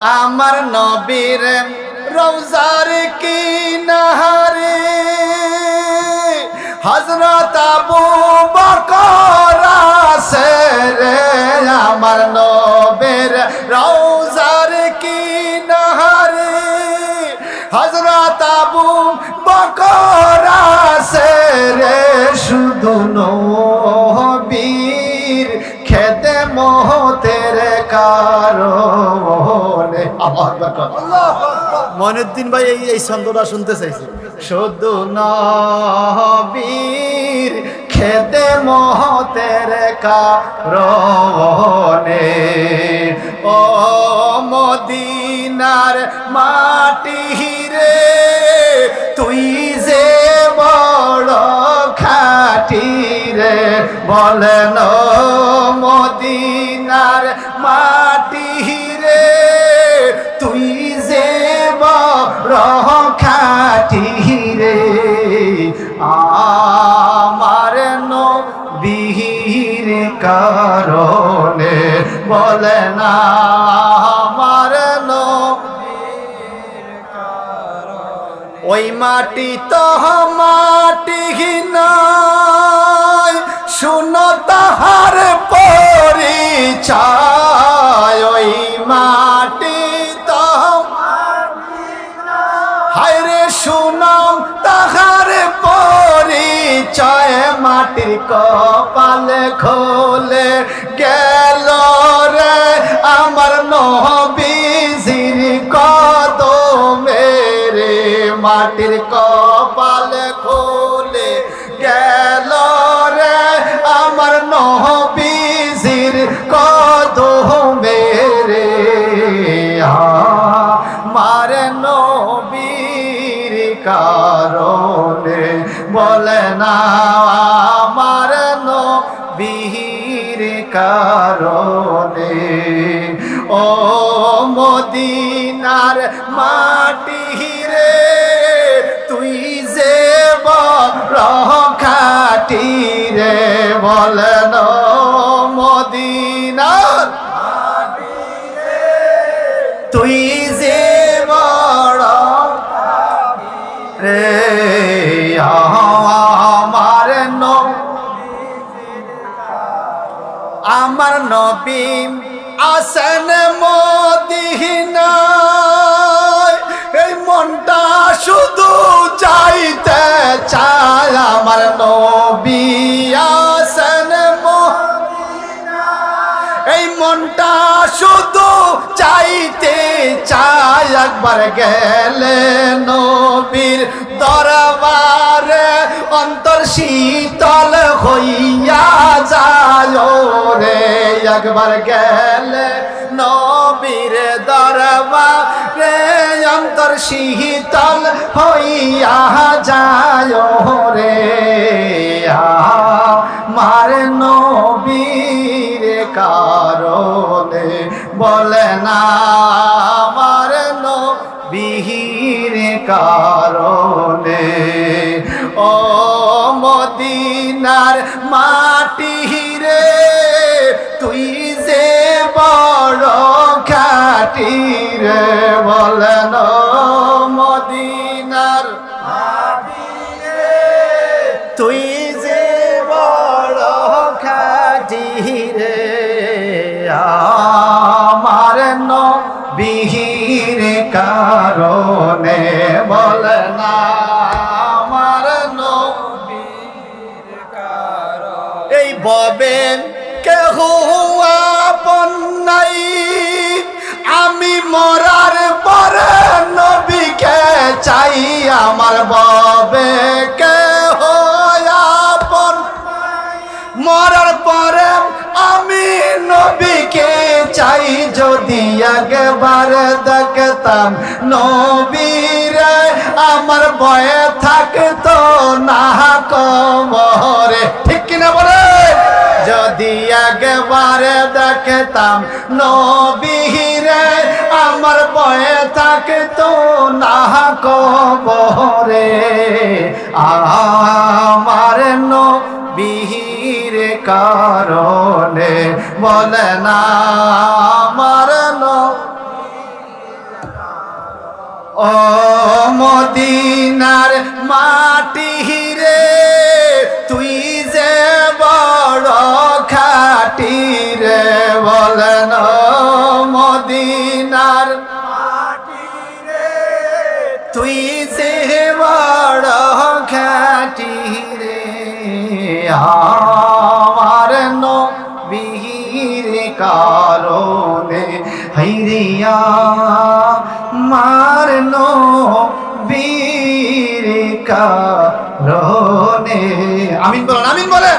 আমার নবীর রৌজার কি নাহারে হজরত আবু বকর আছে। মনুদ্দিন ভাই এই এই ছন্দটা শুনতে চাইছি। শুধু নবীর খেতে মহতের কারণে, ও মদিনার মাটি রে তুই যে বড় খাটি রে বলেন মদিনার মাটি রে তুই যে বড় খাটি রে, আমার নবীর কারণে বলে না, আমার ওই মাটি তো মাটি নয়, শুনো তাহার মাটির কপাল খোলে গেল রে আমার নবীজির কদমে রে মাটির কপাল কারণে। ও মদিনার মাটি রে তুই যে বাটি রে বলেন মদিনার তুই আমার নবী আসেন মদিনায়। এই মনটা শুধু চাইতে চায় আমার নবী আসেন এই মনটা শুধু চাইতে চায় একবার গেলে নবীর দরবারে অন্তর শীতল হইয়া যায়। রে একবার গেলে নবীর দরবারে অন্তর শীতল হইয়া যায় রে মার নবীর কারণে বলে না, আমার নবীর কারণে ও মদিনার মাটি রে তুই যে বড় ববেন কেহ আপন নাই। আমি মরার পরে নবীকে চাই আমার ববে কেহ আপন মরার পরে আমি নবীকে চাই যদি একবার দেখতাম নবীর। আমার বয়ে থাকতো না কবরে। ঠিক কিনা বলে যদি একবার দেখতাম, নবীরে আমার বয়ে থাকতো না কবরে। আমার নবীর কারণে বলে না, আমার ও মদিনার আমার নবীর কারণে হাইরিয়া মার নবীর কারণে। আমিন বলেন আমিন বলেন।